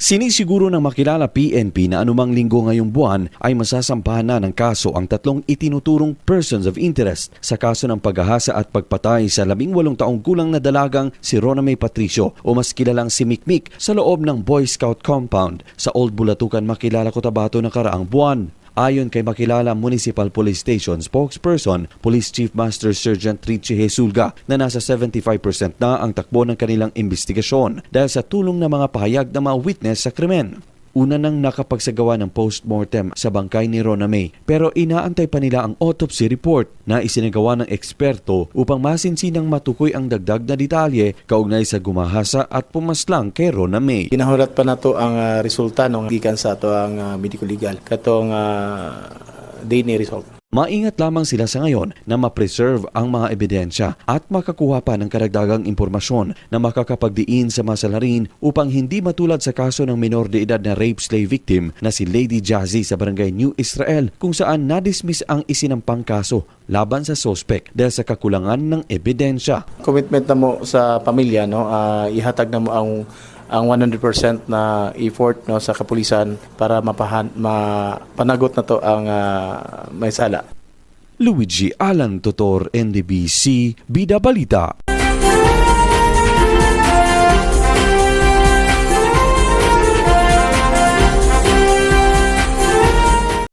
Sinisiguro ng makilala PNP na anumang linggo ngayong buwan ay masasampahan na ng kaso ang tatlong itinuturong persons of interest sa kaso ng paghahasa at pagpatay sa labing walong taong gulang na dalagang si Rona May Patricio o mas kilalang si Mikmik sa loob ng Boy Scout Compound sa Old Bulatukan Makilala Cotabato na karaang buwan. Ayon kay makilala Municipal Police Station spokesperson, Police Chief Master Sergeant Richie Hesulga na nasa 75% na ang takbo ng kanilang investigasyon dahil sa tulong ng mga pahayag ng mga witness sa krimen. Una nang nakapagsagawa ng post-mortem sa bangkay ni Rona May pero inaantay pa nila ang autopsy report na isinagawa ng eksperto upang masinsinang matukoy ang dagdag na detalye kaugnay sa gumahasa at pumaslang kay Rona May. Ginahulat pa na to ang ah, resulta ng gikan sa to ang ah, medical legal katong uh, DNA result. Maingat lamang sila sa ngayon na ma-preserve ang mga ebidensya at makakuha pa ng karagdagang impormasyon na makakapagdiin sa masalarin upang hindi matulad sa kaso ng minor de edad na rape slave victim na si Lady Jazzy sa barangay New Israel kung saan nadismiss ang isinampang kaso laban sa sospek dahil sa kakulangan ng ebidensya. Commitment na mo sa pamilya no ah, ihatag na mo ang ang 100% na effort no sa kapulisan para mapahan mapanagot na to ang ah, may sala. Luigi Alan Totor, NDBC, Bida Balita.